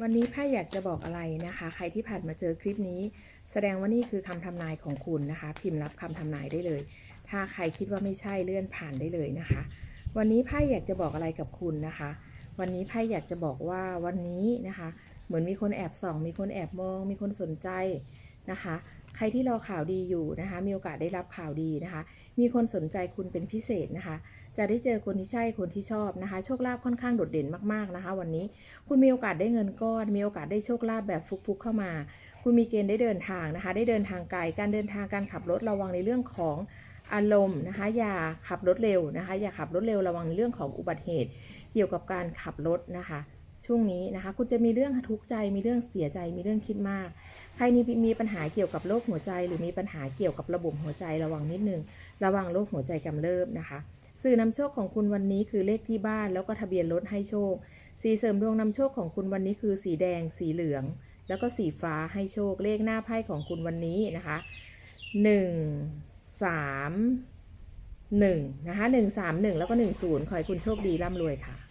วันนี้ไพ่อยากจะบอกอะไรนะคะ ใครที่ผ่านมาเจอคลิปนี้ แสดงว่านี่คือคำทำนายของคุณนะคะ พิมพ์รับคำทำนายได้เลย ถ้าใครคิดว่าไม่ใช่เลื่อนผ่านได้เลยนะคะ วันนี้ไพ่อยากจะบอกอะไรกับคุณนะคะ วันนี้ไพ่อยากจะบอกว่าวันนี้นะคะ เหมือนมีคนแอบส่อง มีคนแอบมอง มีคนสนใจ นะคะ ใครที่รอข่าวดีอยู่นะคะ มีโอกาสได้รับข่าวดีนะคะ มีคนสนใจคุณเป็นพิเศษนะคะ จะได้เจอคนที่ใช่คนที่ชอบนะคะ โชคลาภค่อนข้างโดดเด่นมากๆนะคะ วันนี้คุณมีโอกาสได้เงินก้อน มีโอกาสได้โชคลาภแบบฟุกๆเข้ามา คุณมีเกณฑ์ได้เดินทางนะคะ ได้เดินทางไกล การเดินทางการขับรถระวังในเรื่องของอารมณ์นะคะ อย่าขับรถเร็วนะคะ อย่าขับรถเร็วระวังในเรื่องของอุบัติเหตุ เกี่ยวกับการขับรถนะคะ ช่วงนี้นะคะ คุณจะมีเรื่องทุกข์ใจ มีเรื่องเสียใจ มีเรื่องคิดมาก ใครนี่มีปัญหาเกี่ยวกับโรคหัวใจ หรือมีปัญหาเกี่ยวกับระบบหัวใจระวังนิดนึง ระวังโรคหัวใจกำเริบนะคะ สื่อนำโชคของคุณวันนี้คือเลขที่บ้านแล้วก็ทะเบียนรถให้โชค สีเสริมดวงนำโชคของคุณวันนี้คือสีแดง สีเหลือง แล้วก็สีฟ้าให้โชค เลขหน้าไพ่ของคุณวันนี้นะคะหนึ่งสามหนึ่งนะคะหนึ่งสามหนึ่งแล้วก็หนึ่งศูนย์ขอให้คุณโชคดีร่ำรวยค่ะ